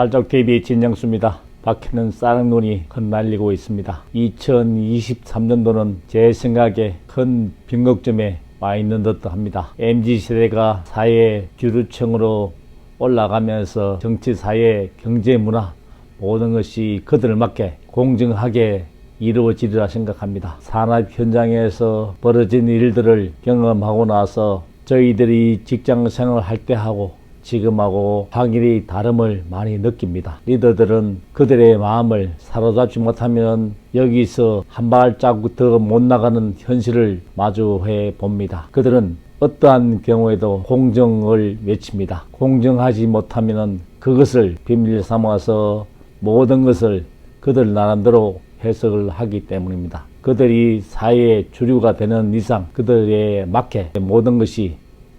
발작TV 진정수입니다. 밖에는 쌀눈이 흩날리고 있습니다. 2023년도는 제 생각에 큰 빈곡점에 와 있는 듯 합니다. MZ세대가 사회 주류층으로 올라가면서 정치, 사회, 경제, 문화 모든 것이 그들을 맞게 공정하게 이루어지리라 생각합니다. 산업 현장에서 벌어진 일들을 경험하고 나서 저희들이 직장 생활할 때 하고 지금하고 확연히 다름을 많이 느낍니다. 리더들은 그들의 마음을 사로잡지 못하면 여기서 한 발자국 더 못 나가는 현실을 마주해 봅니다. 그들은 어떠한 경우에도 공정을 외칩니다. 공정하지 못하면 그것을 비밀 삼아서 모든 것을 그들 나름대로 해석을 하기 때문입니다. 그들이 사회의 주류가 되는 이상 그들에 맞게 모든 것이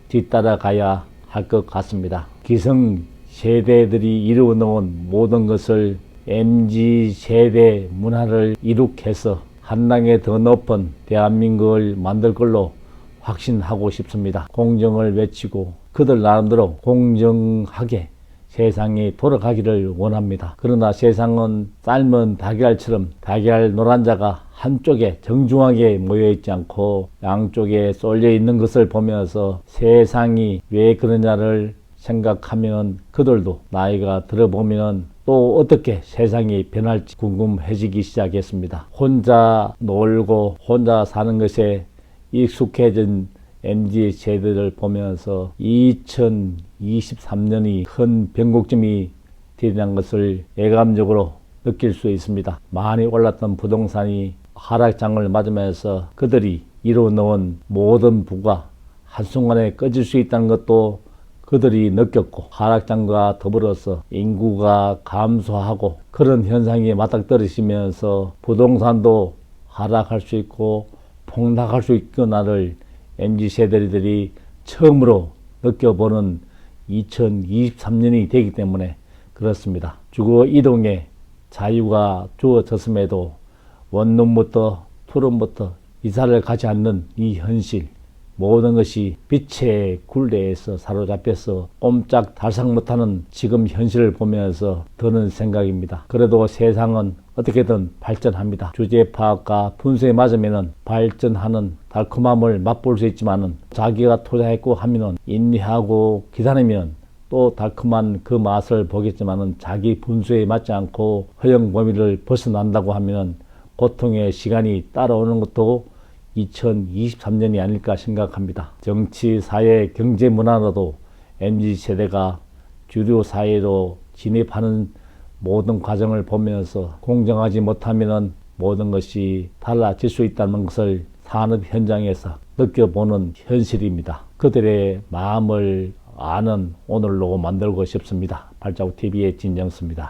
뒤따라가야 할 것 같습니다. 기성 세대들이 이루어 놓은 모든 것을 MZ 세대 문화를 이룩해서 한 단계 더 높은 대한민국을 만들 걸로 확신하고 싶습니다. 공정을 외치고 그들 나름대로 공정하게 세상이 돌아가기를 원합니다. 그러나 세상은 삶은 달걀처럼 달걀 노란자가 한쪽에 정중하게 모여 있지 않고 양쪽에 쏠려 있는 것을 보면서 세상이 왜 그러냐를 생각하면 그들도 나이가 들어보면 또 어떻게 세상이 변할지 궁금해지기 시작했습니다. 혼자 놀고 혼자 사는 것에 익숙해진 MZ 세대를 보면서 2023년이 큰 변곡점이 되는 것을 예감적으로 느낄 수 있습니다. 많이 올랐던 부동산이 하락장을 맞으면서 그들이 이루어놓은 모든 부가 한순간에 꺼질 수 있다는 것도 그들이 느꼈고 하락장과 더불어서 인구가 감소하고 그런 현상이 맞닥뜨리시면서 부동산도 하락할 수 있고 폭락할 수 있구나를 MZ 세대들이 처음으로 느껴보는 2023년이 되기 때문에 그렇습니다. 주거 이동의 자유가 주어졌음에도 원룸부터 투룸부터 이사를 가지 않는 이 현실 모든 것이 빛의 굴레에서 사로잡혀서 꼼짝 달싹 못하는 지금 현실을 보면서 드는 생각입니다. 그래도 세상은 어떻게든 발전합니다. 주제 파악과 분수에 맞으면 발전하는 달콤함을 맛볼 수 있지만은 자기가 투자했고 하면은 인내하고 기다리면 또 달콤한 그 맛을 보겠지만은 자기 분수에 맞지 않고 허영 범위를 벗어난다고 하면은 고통의 시간이 따라오는 것도 2023년이 아닐까 생각합니다. 정치, 사회, 경제, 문화로도 MZ 세대가 주류 사회로 진입하는 모든 과정을 보면서 공정하지 못하면 모든 것이 달라질 수 있다는 것을 산업 현장에서 느껴보는 현실입니다. 그들의 마음을 아는 오늘로 만들고 싶습니다. 발자국 TV의 진정수입니다.